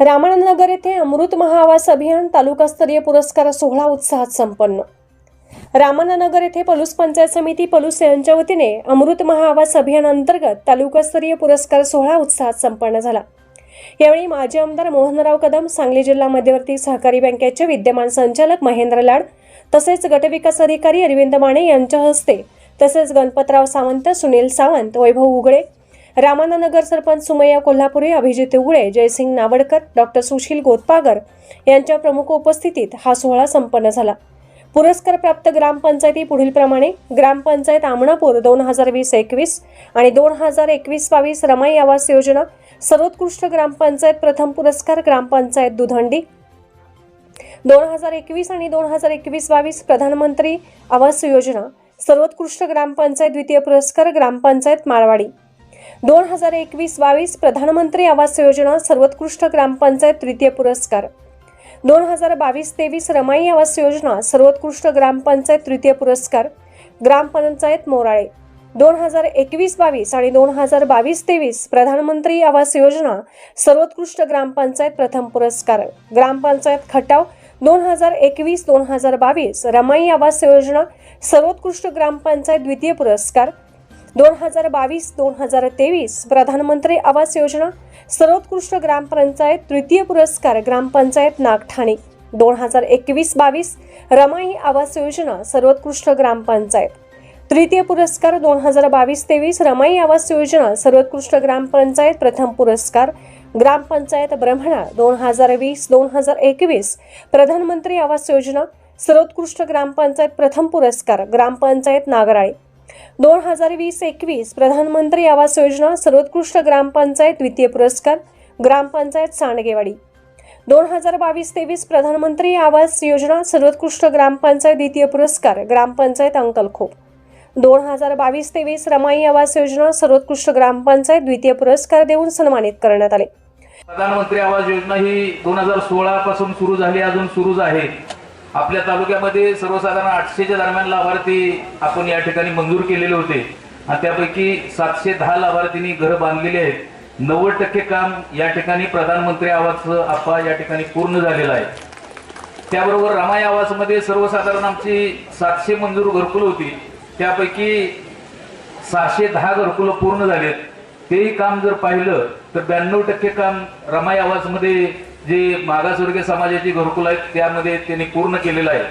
रामानंदनगर येथे अमृत महाआवास अभियान तालुकास्तरीय पुरस्कार सोहळा उत्साहात संपन्न. रामानंदनगर येथे पलूस पंचायत समिती पलूस यांच्या वतीने अमृत महाआवास अभियान अंतर्गत तालुकास्तरीय पुरस्कार सोहळा उत्साहात संपन्न झाला. यावेळी माजी आमदार मोहनराव कदम सांगली जिल्हा मध्यवर्ती सहकारी बँकेचे विद्यमान संचालक महेंद्र लाड तसेच गटविकास अधिकारी अरविंद माने यांच्या हस्ते तसेच गणपतराव सावंत सुनील सावंत वैभव उगळे रामानंदनगर सरपंच सुमय्या कोल्हापुरे अभिजित उगळे जयसिंग नावडकर डॉक्टर सुशील गोतपागर यांच्या प्रमुख उपस्थितीत हा सोहळा संपन्न झाला. पुरस्कार प्राप्त ग्रामपंचायती पुढीलप्रमाणे ग्रामपंचायत आमणापूर दोन हजार वीस एकवीस आणि दोन हजार एकवीस बावीस रमाई आवास योजना सर्वोत्कृष्ट ग्रामपंचायत प्रथम पुरस्कार ग्रामपंचायत दुधंडी दोन हजार एकवीस आणि दोन हजार एकवीस बावीस प्रधानमंत्री आवास योजना सर्वोत्कृष्ट ग्रामपंचायत द्वितीय पुरस्कार ग्रामपंचायत माळवाडी दोन हजार एकवीस बावीस प्रधानमंत्री आवास योजना सर्वोत्कृष्ट ग्रामपंचायत तृतीय पुरस्कार. दोन हजार बावीस तेवीस रमाई आवास योजना सर्वोत्कृष्ट ग्रामपंचायत तृतीय पुरस्कार. ग्रामपंचायत मोराळे. दोन हजार एकवीस बावीस आणि दोन हजार बावीस तेवीस प्रधानमंत्री आवास योजना सर्वोत्कृष्ट ग्रामपंचायत प्रथम पुरस्कार. ग्रामपंचायत खटाव दोन हजार एकवीस दोन हजार बावीस रमाई आवास योजना सर्वोत्कृष्ट ग्रामपंचायत द्वितीय पुरस्कार. दोन हजार बावीस दोन हजार तेवीस प्रधानमंत्री आवास योजना सर्वोत्कृष्ट ग्रामपंचायत तृतीय पुरस्कार ग्रामपंचायत नागठाणे. दोन हजार एकवीस बावीस रमाई आवास योजना सर्वोत्कृष्ट ग्रामपंचायत तृतीय पुरस्कार दोन हजार बावीस तेवीस रमाई आवास योजना सर्वोत्कृष्ट ग्रामपंचायत प्रथम पुरस्कार ग्रामपंचायत ब्रह्मणा. दोन हजार वीस दोन हजार एकवीस प्रधानमंत्री आवास योजना सर्वोत्कृष्ट ग्रामपंचायत प्रथम पुरस्कार ग्रामपंचायत नागराळे. दोन हजार वीस एकवीस प्रधानमंत्री आवास योजना सर्वोत्कृष्ट ग्रामपंचायत द्वितीय पुरस्कार ग्रामपंचायत सांडगेवाडी. दोन हजार बावीस तेवीस प्रधानमंत्री आवास योजना सर्वोत्कृष्ट ग्रामपंचायत द्वितीय पुरस्कार ग्रामपंचायत अंकलखोप दोन हजार बावीस तेवीस रमाई आवास योजना सर्वोत्कृष्ट ग्रामपंचायत द्वितीय पुरस्कार देऊन सन्मानित करण्यात आले. प्रधानमंत्री आवास योजना ही दोन हजार सोळा पासून सुरू झाली अजून सुरूच आहे. आपल्या तालुक्यामध्ये सर्वसाधारण आठशेच्या दरम्यान लाभार्थी आपण या ठिकाणी मंजूर केलेले होते. आणि त्यापैकी सातशे दहा लाभार्थींनी घरं बांधलेली आहेत. नव्वद टक्के काम या ठिकाणी प्रधानमंत्री आवास आप्पा या ठिकाणी पूर्ण झालेलं आहे. त्याबरोबर रमाई आवासमध्ये सर्वसाधारण आमची सातशे मंजूर घरकुल होती. त्यापैकी सहाशे दहा घरकुलं पूर्ण झालेत. तेही काम जर पाहिलं तर ब्याण्णव टक्के काम रमाई आवासमध्ये जे मागासवर्गीय समाजाची घरकुल आहेत त्यामध्ये त्यांनी पूर्ण केलेलं आहे.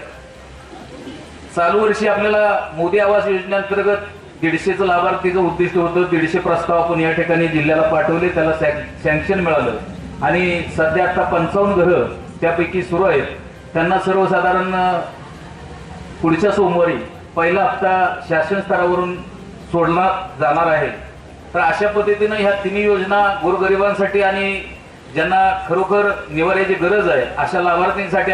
चालू वर्षी आपल्याला मोदी आवास योजनेअंतर्गत दीडशेचं लाभार्थीचं उद्दिष्ट होतं. दीडशे प्रस्ताव आपण या ठिकाणी जिल्ह्याला पाठवले. त्याला सँक्शन मिळालं. आणि सध्या आता पंचावन्न घरं त्यापैकी सुरू आहेत. त्यांना सर्वसाधारण पुढच्या सोमवारी पहिला हप्ता शासन स्तरावरून सोडला जाणार आहे. तर अशा पद्धतीनं ह्या तिन्ही योजना गोरगरिबांसाठी आणि ज्यांना खरोखर निवाऱ्याची गरज आहे अशा लाभार्थींसाठी